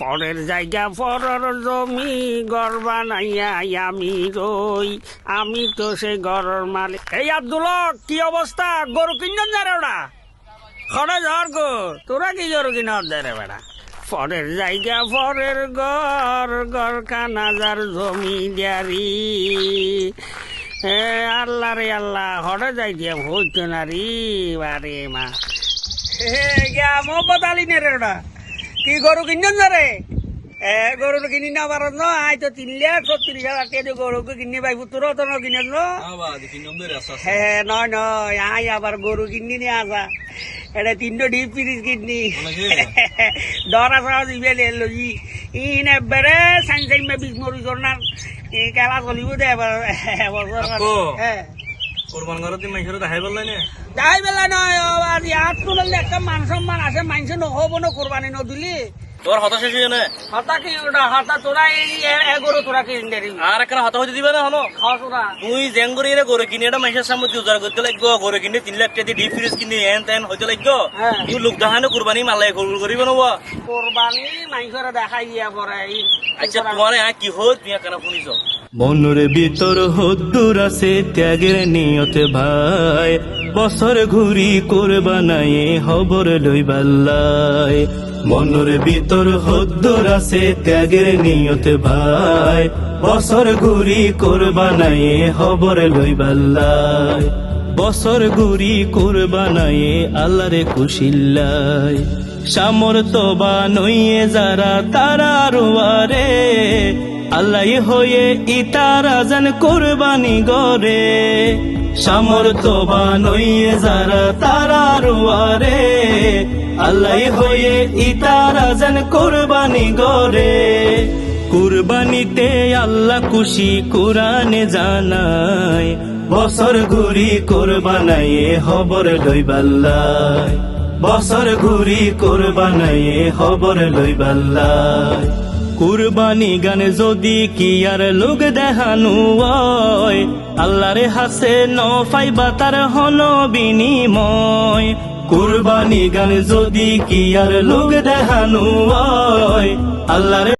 পরের জায়গা পরের জমি, ঘর বানাইয়া আমি রই। আমি তো সে ঘরের মালিক। এই আব্দুল কি অবস্থা? গরু কিনছেন যারে ওরা? খরচ হর গো। তোরা কি গরু কিনা যারে বেড়া? পরের জায়গা পরের ঘর ঘর কানাজার জমি দিয়ারি। এ আল্লাহ রে আল্লাহ হরে যাই দিয়া হইতো না রে বারে মা। হে গিয়া মোহাম্মদ আলী রে ওটা কি গরু কিনছেন যারে এ গরু কিনি না পার ন আই তো তিন লাখ সত্তরিশ হাজার টাকা দিয়ে গরু কিনি পাই পুত্র তো ন? কিনেন ন হে নয় নয় আই আবার গরু কিনি নিয়ে আসা এটা তিনটো ডিপ পিরিজ কিডনি দরা সরা দিবে লই ইনে বেড়ে সাইন সাইন বিষ মরি করনার এই খেলা চলিব দে এবার এবছর হ্যাঁ কোরবান দেখাই নে? নয় ইয়াত তুললে একটা মান সম্মান আছে মানুষ নহব ন কোরবানি নদিলি। তোর হতা শেষ হয়ে নে? হতা কি ওটা হতা তোরা এই এগোরো তোরা কি ইন্দারি আর একটা হতা হইতে দিবে না হলো খাওয়া তোরা তুই জেং করে এনে গরু কিনে এটা মাইসের সামনে উজার করতে লাগবো গরু কিনে তিন লাখ টাকা ডিপ ফ্রিজ কিনে এন তেন হইতে লাগবো। তুই লোক দেখানো কোরবানি মালাই গরু করিব নবা কোরবানি মানুষের দেখাই দিয়া পরে আচ্ছা তোমার কি হত তুই কেন শুনিছ? মনের ভিতর হদ্দুর আছে, ত্যাগের নিয়তে ভাই। বছর ঘুরি কোরবানায়ে হবর লইবাল্লাই মনের ভিতর হদ্দুর আছে, ত্যাগের নিয়তে ভাই। বছর ঘুরি কোরবানায়ে হবর লইবাল্লাই বছর ঘুরি কোরবানায়ে আল্লাহরে খুশিল্লাই সামর্থ্য বা নইয়ে যারা তারা রুয়ারে, আল্লাহ হয়ে ইতারা যেন কোরবানি গরে সামর্থ্যবান হইয়ে যারা তারা রুয়ারে, আল্লাহ হয়ে ইতারা যেন কোরবানি গরে কুরবানিতে আল্লাহ খুশি কোরআনে জানায়, বছর ঘুরি কোরবানায়ে হবর লইবাল্লায় বছর ঘুরি কোরবানায়ে হবর লইবাল্লায় কুরবানি গান যদি কি আর লোক দেখানু আল্লাহরে হাসে ন পাইবা তার হন বিনিময়। কুরবানি গান যদি কি আর লোক দেখানু আল্লাহরে